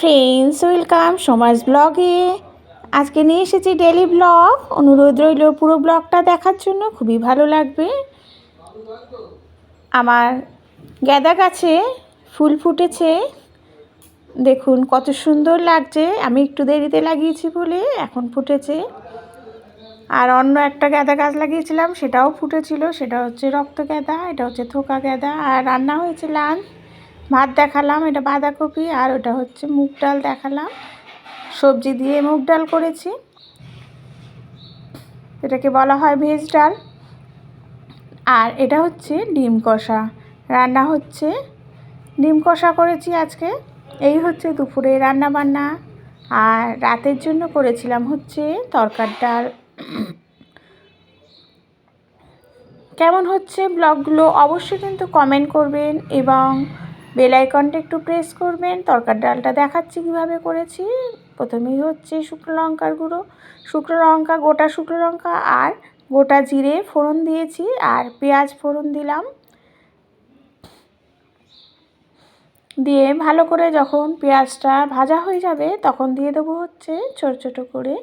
Friends, welcome সমাজ ব্লগে। আজকে নিয়ে এসেছি ডেলি ব্লগ। অনুরোধ রইল পুরো ব্লগটা দেখার জন্য, খুবই ভালো লাগবে। আমার গ্যাদা গাছে ফুল ফুটেছে। দেখুন, কত সুন্দর লাগছে। আমি একটু দেরিতে লাগিয়েছি বলে এখন ফুটেছে। আর অন্য একটা গ্যাদা গাছ লাগিয়েছিলাম, সেটাও ফুটেছিল। সেটা হচ্ছে রক্ত গ্যাদা, এটা হচ্ছে থোকা গ্যাদা। আর রান্না হয়েছে লাঞ্চ ভাত দেখালাম, এটা বাঁধাকপি আর ওটা হচ্ছে মুগ ডাল দেখালাম। সবজি দিয়ে মুগ ডাল করেছি। এটাকে বলা হয় ভেজ ডাল। আর এটা হচ্ছে ডিম কষা। রান্না হচ্ছে ডিম কষা করেছি আজকে। এই হচ্ছে দুপুরে রান্না বান্না আর রাতের জন্য করেছিলাম হচ্ছে তরকার ডাল। কেমন হচ্ছে ব্লগগুলো অবশ্যই কিন্তু কমেন্ট করবেন এবং বেল আইকনটা একটু প্রেস করবেন। তরকার ডালটা দেখাচ্ছি কীভাবে করেছি। প্রথমেই হচ্ছে শুকনো লঙ্কার গুঁড়ো। শুকনো লঙ্কা, গোটা শুকনো লঙ্কা আর গোটা জিরে ফোড়ন দিয়েছি আর পেঁয়াজ ফোড়ন দিলাম। দিয়ে ভালো করে যখন পেঁয়াজটা ভাজা হয়ে যাবে তখন দিয়ে দেবো হচ্ছে ছোটো ছোটো করে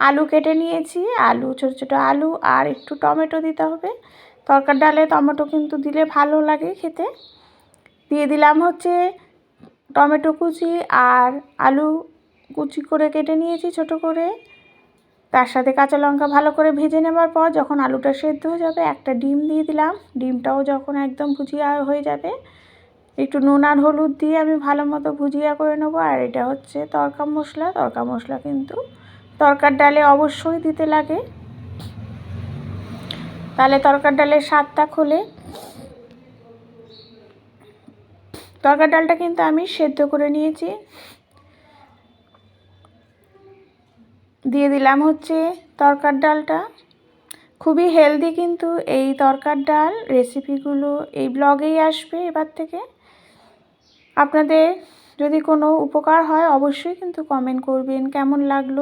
আলু কেটে নিয়েছি। আলু, ছোটো ছোটো আলু আর একটু টমেটো দিতে হবে। তরকার ডালে টমেটো কিন্তু দিলে ভালো লাগে খেতে। দিয়ে দিলাম হচ্ছে টমেটো কুচি আর আলু কুচি করে কেটে নিয়েছি ছোট করে। তার সাথে কাঁচা লঙ্কা ভালো করে ভেজে নেবার পর যখন আলুটা সেদ্ধ হয়ে যাবে একটা ডিম দিয়ে দিলাম। ডিমটাও যখন একদম ভুজিয়া হয়ে যাবে, একটু নুন আর হলুদ দিয়ে আমি ভালো মতো ভুজিয়া করে নেব। আর এটা হচ্ছে তরকা মশলা। তরকা মশলা কিন্তু তরকার ডালে অবশ্যই দিতে লাগে। তাহলে তরকার ডালের স্বাদটা খোলে। তরকার ডালটা কিন্তু আমি সেদ্ধ করে নিয়েছি। দিয়ে দিলাম হচ্ছে তরকার ডালটা। খুবই হেলদি কিন্তু এই তরকার ডাল রেসিপিগুলো এই ব্লগেই আসবে এবার থেকে। আপনাদের যদি কোনো উপকার হয় অবশ্যই কিন্তু কমেন্ট করবেন, কেমন লাগল?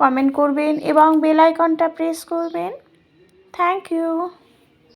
কমেন্ট করবেন এবং বেল আইকনটা প্রেস করবেন। Thank you.